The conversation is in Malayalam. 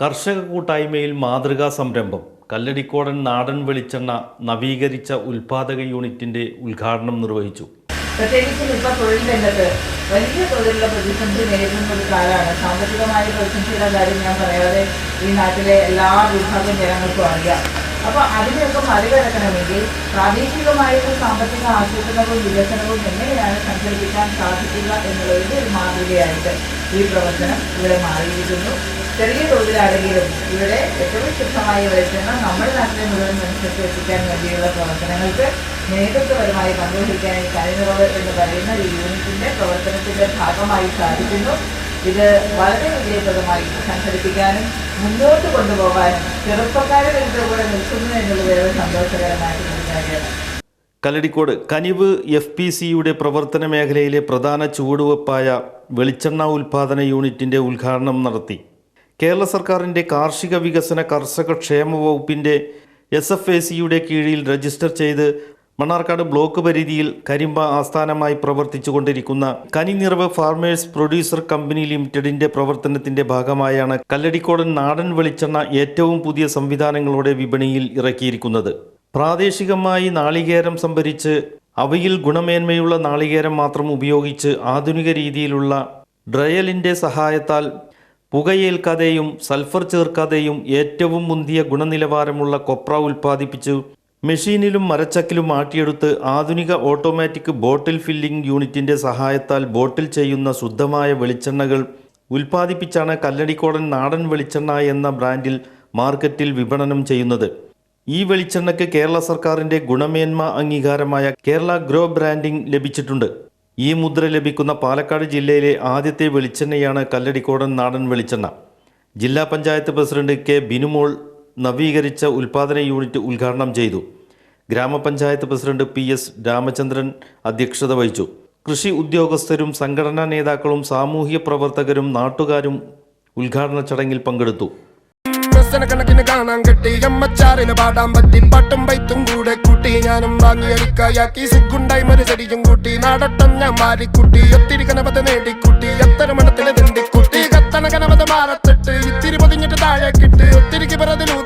കർഷക കൂട്ടായ്മയിൽ മാതൃകാ സംരംഭം. കല്ലടിക്കോടൻ നാടൻ വെളിച്ചെണ്ണ നവീകരിച്ച ഉൽപാദക യൂണിറ്റിന്റെ ഉദ്ഘാടനം നിർവഹിച്ചു. പ്രത്യേകിച്ചും ഇപ്പോൾ തൊഴിൽ രംഗത്ത് വലിയ തോതിലുള്ള പ്രതിസന്ധി നേരിടുന്ന ഒരു കാലമാണ് സാമ്പത്തികമായ പ്രതിസന്ധിയുടെ കാര്യം ഞാൻ പറയാതെ ഈ നാട്ടിലെ എല്ലാ വിഭാഗം ജനങ്ങൾക്കും അറിയാം. അപ്പോൾ അതിനെയൊക്കെ മറികടക്കണമെങ്കിൽ പ്രാദേശികമായിട്ട് സാമ്പത്തിക ആസൂത്രണവും വികസനവും എങ്ങനെയാണ് സംഘടിപ്പിക്കാൻ സാധിക്കുക എന്നുള്ളതിന്റെ ഒരു മാതൃകയായിട്ട് ഈ പ്രവർത്തനം ഇവിടെ മാറിയിരിക്കുന്നു. ചെറിയ തോതിലാണെങ്കിലും ഇവിടെ ഏറ്റവും ശുദ്ധമായ വെളിച്ചെണ്ണ നമ്മുടെ നാട്ടിലെ മുഴുവൻ മനുഷ്യർക്ക് എത്തിക്കാൻ വേണ്ടിയുള്ള പ്രവർത്തനങ്ങൾക്ക് നേതൃത്വപരമായി പങ്കുവഹിക്കാൻ ഈ കനിനിറവ് എന്ന് പറയുന്ന ഈ യൂണിറ്റിന്റെ പ്രവർത്തനത്തിന്റെ ഭാഗമായി സാധിക്കുന്നു. ഇത് വളരെ വിജയപ്രദമായി സംഘടിപ്പിക്കാനും മുന്നോട്ട് കൊണ്ടുപോകാനും ചെറുപ്പക്കാരെ ഇതിന്റെ കൂടെ നിൽക്കുന്നു എന്നുള്ളത് ഏറെ സന്തോഷകരമായിട്ടുള്ള കാര്യമാണ് കല്ലടിക്കോട് കനിവ് എഫ് പി സിയുടെ പ്രവർത്തന മേഖലയിലെ പ്രധാന ചുവടുവെപ്പായ വെളിച്ചെണ്ണ ഉൽപാദന യൂണിറ്റിന്റെ ഉദ്ഘാടനം നടത്തി. കേരള സർക്കാരിന്റെ കാർഷിക വികസന കർഷക ക്ഷേമ വകുപ്പിന്റെ എസ് എഫ് എ സിയുടെ കീഴിൽ രജിസ്റ്റർ ചെയ്ത് മണ്ണാർക്കാട് ബ്ലോക്ക് പരിധിയിൽ കരിമ്പ ആസ്ഥാനമായി പ്രവർത്തിച്ചു കൊണ്ടിരിക്കുന്ന കനിനിറവ് ഫാർമേഴ്സ് പ്രൊഡ്യൂസർ കമ്പനി ലിമിറ്റഡിന്റെ പ്രവർത്തനത്തിന്റെ ഭാഗമായാണ് കല്ലടിക്കോടൻ നാടൻ വെളിച്ചെണ്ണ ഏറ്റവും പുതിയ സംവിധാനങ്ങളോടെ വിപണിയിൽ ഇറക്കിയിരിക്കുന്നത്. പ്രാദേശികമായി നാളികേരം സംഭരിച്ച് അവയിൽ ഗുണമേന്മയുള്ള നാളികേരം മാത്രം ഉപയോഗിച്ച് ആധുനിക രീതിയിലുള്ള ഡ്രയലിന്റെ സഹായത്താൽ പുകയേൽക്കാതെയും സൾഫർ ചേർക്കാതെയും ഏറ്റവും മുന്തിയ ഗുണനിലവാരമുള്ള കൊപ്ര ഉൽപ്പാദിപ്പിച്ചു മെഷീനിലും മരച്ചക്കിലും ആട്ടിയെടുത്ത് ആധുനിക ഓട്ടോമാറ്റിക് ബോട്ടിൽ ഫില്ലിംഗ് യൂണിറ്റിന്റെ സഹായത്താൽ ബോട്ടിൽ ചെയ്യുന്ന ശുദ്ധമായ വെളിച്ചെണ്ണകൾ ഉൽപ്പാദിപ്പിച്ചാണ് കല്ലടിക്കോടൻ നാടൻ വെളിച്ചെണ്ണ എന്ന ബ്രാൻഡിൽ മാർക്കറ്റിൽ വിപണനം ചെയ്യുന്നത്. ഈ വെളിച്ചെണ്ണയ്ക്ക് കേരള സർക്കാരിന്റെ ഗുണമേന്മ അംഗീകാരമായ കേരള ഗ്രോ ബ്രാൻഡിംഗ് ലഭിച്ചിട്ടുണ്ട്. ഈ മുദ്ര ലഭിക്കുന്ന പാലക്കാട് ജില്ലയിലെ ആദ്യത്തെ വെളിച്ചെണ്ണയാണ് കല്ലടിക്കോടൻ നാടൻ വെളിച്ചെണ്ണ. ജില്ലാ പഞ്ചായത്ത് പ്രസിഡന്റ് കെ ബിനുമോൾ നവീകരിച്ച ഉൽപാദന യൂണിറ്റ് ഉദ്ഘാടനം ചെയ്തു. ഗ്രാമപഞ്ചായത്ത് പ്രസിഡന്റ് പി എസ് രാമചന്ദ്രൻ അധ്യക്ഷത വഹിച്ചു. കൃഷി ഉദ്യോഗസ്ഥരും സംഘടനാ നേതാക്കളും സാമൂഹ്യ പ്രവർത്തകരും നാട്ടുകാരും ഉദ്ഘാടന ചടങ്ങിൽ പങ്കെടുത്തു. ഒത്തിരി പൊതിഞ്ഞിട്ട് താഴെ കിട്ട്. ഒത്തിരി പിറതിലൂതിട്ടിട്ട്